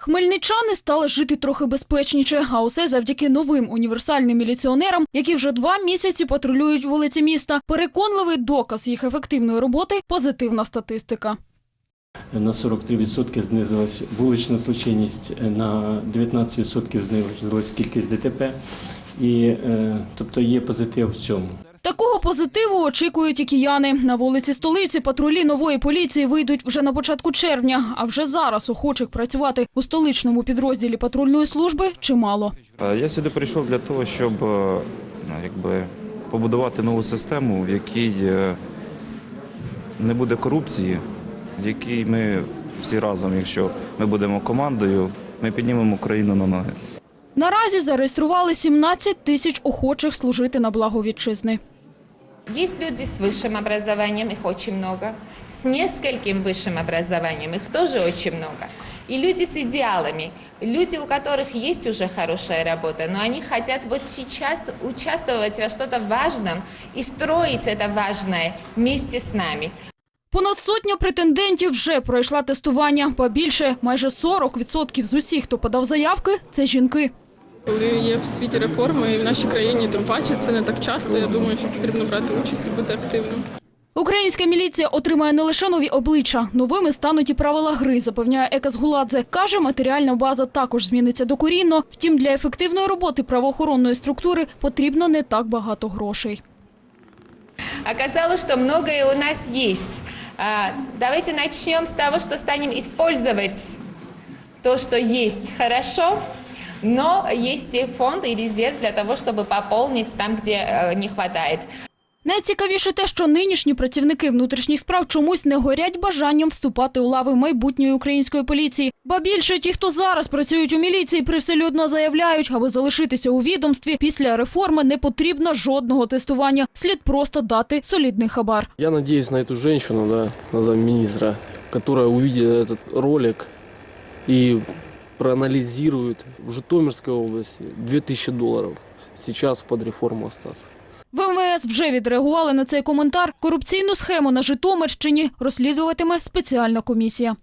Хмельничани стали жити трохи безпечніше, а усе завдяки новим універсальним міліціонерам, які вже два місяці патрулюють вулиці міста. Переконливий доказ їх ефективної роботи – позитивна статистика. На 43% знизилась вулична злочинність, на 19% знизилась кількість ДТП. І, е, тобто є позитив в цьому. Такого позитиву очікують і кияни. На вулиці столиці патрулі нової поліції вийдуть вже на початку червня, а вже зараз охочих працювати у столичному підрозділі патрульної служби чимало. Е, Я сюди прийшов для того, щоб е, ну, якби, побудувати нову систему, в якій е, не буде корупції, в якій ми всі разом, якщо ми будемо командою, ми піднімемо Україну на ноги. Наразі зареєстрували 17 тисяч охочих служити на благо вітчизни. Есть люди с высшим образованием, их очень много. С нескольким высшим образованием, их тоже очень много. И люди с идеалами, люди, у которых есть уже хорошая работа, но они хотят вот сейчас участвовать во что-то важном и строить это важное вместе с нами. Понад сотня претендентів вже пройшла тестування. Побільше майже 40% з усіх, хто подав заявки, це жінки. Коли є в світі реформи і в нашій країні, тим паче це не так часто. Я думаю, що потрібно брати участь і бути активним. Українська міліція отримає не лише нові обличчя, новими стануть і правила гри, запевняє Екас Гуладзе. Каже, матеріальна база також зміниться докорінно. Втім, для ефективної роботи правоохоронної структури потрібно не так багато грошей. Оказалось, что многое у нас есть. Давайте начнем с того, что станем использовать то, что есть хорошо, но есть и фонд, и резерв для того, чтобы пополнить там, где э, не хватает. Найцікавіше те, що нинішні працівники внутрішніх справ чомусь не горять бажанням вступати у лави майбутньої української поліції. Ба більше ті, хто зараз працюють у міліції, привселюдно заявляють, аби залишитися у відомстві після реформи не потрібно жодного тестування. Слід просто дати солідний хабар. Я надеюсь на эту женщину, да, на замминистра, которая увидит этот ролик и проанализирует в Житомирской области 2000 долларов сейчас под реформу остаться. В МВС вже відреагували на цей коментар. Корупційну схему на Житомирщині розслідуватиме спеціальна комісія.